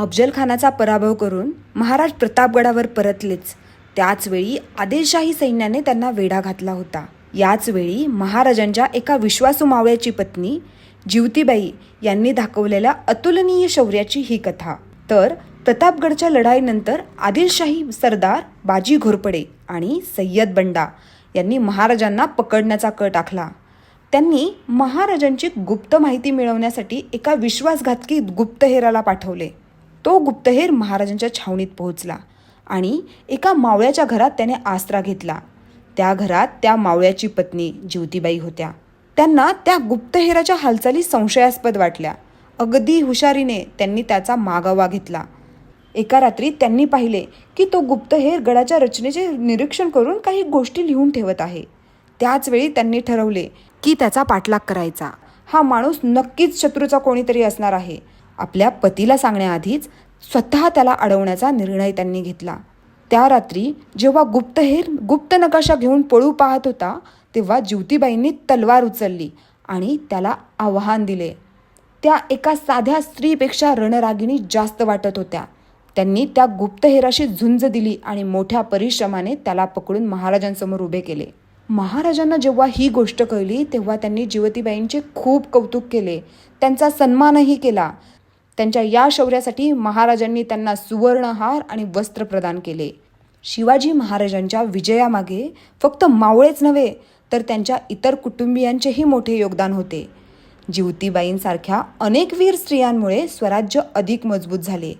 अफजलखानाचा पराभव करून महाराज प्रतापगडावर परतलेच. त्याचवेळी आदिलशाही सैन्याने त्यांना वेढा घातला होता. याचवेळी महाराजांच्या एका विश्वासू मावळ्याची पत्नी जिवतीबाई यांनी दाखवलेल्या अतुलनीय शौर्याची ही कथा. तर प्रतापगडच्या लढाईनंतर आदिलशाही सरदार बाजी घोरपडे आणि सय्यद बंडा यांनी महाराजांना पकडण्याचा कट आखला त्यांनी महाराजांची गुप्त माहिती मिळवण्यासाठी एका विश्वासघातकी गुप्तहेराला पाठवले. तो गुप्तहेर महाराजांच्या छावणीत पोहोचला आणि एका मावळ्याच्या घरात त्याने आसरा घेतला. त्या घरात त्या मावळ्याची पत्नी ज्योतिबाई होत्या. त्यांना त्या गुप्तहेराच्या हालचाली संशयास्पद वाटल्या. अगदी हुशारीने त्यांनी त्याचा मागावा घेतला. एका रात्री त्यांनी पाहिले की तो गुप्तहेर गडाच्या रचनेचे निरीक्षण करून काही गोष्टी लिहून ठेवत आहे. त्याचवेळी त्यांनी ठरवले की त्याचा पाठलाग करायचा. हा माणूस नक्कीच शत्रूचा कोणीतरी असणार आहे. आपल्या पतीला सांगण्याआधीच स्वतः त्याला अडवण्याचा निर्णय त्यांनी घेतला. त्या रात्री जेव्हा गुप्तहेर गुप्त नकाशा घेऊन पळू पाहत होता तेव्हा ज्योतिबाईंनी तलवार उचलली आणि त्याला आव्हान दिले. त्या एका साध्या स्त्रीपेक्षा रणरागिणी जास्त वाटत होत्या. त्यांनी त्या गुप्तहेराशी झुंज दिली आणि मोठ्या परिश्रमाने त्याला पकडून महाराजांसमोर उभे केले. महाराजांना जेव्हा ही गोष्ट कळली तेव्हा त्यांनी जिवतीबाईंचे खूप कौतुक केले. त्यांचा सन्मानही केला. त्यांच्या या शौर्यासाठी महाराजांनी त्यांना सुवर्णहार आणि वस्त्र प्रदान केले. शिवाजी महाराजांच्या विजयामागे फक्त मावळेच नव्हे तर त्यांच्या इतर कुटुंबियांचेही मोठे योगदान होते. जिवतीबाईंसारख्या अनेक वीर स्त्रियांमुळे स्वराज्य अधिक मजबूत झाले.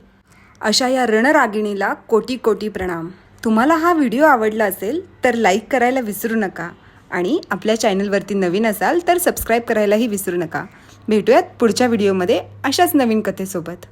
अशा या रणरागिणीला कोटी कोटी प्रणाम. तुम्हाला हा व्हिडिओ आवडला असेल तर लाईक करायला विसरू नका आणि आपल्या चॅनलवरती नवीन असाल तर सबस्क्राईब करायलाही विसरू नका. भेटूयात पुढच्या व्हिडिओमध्ये अशाच नवीन कथेसोबत.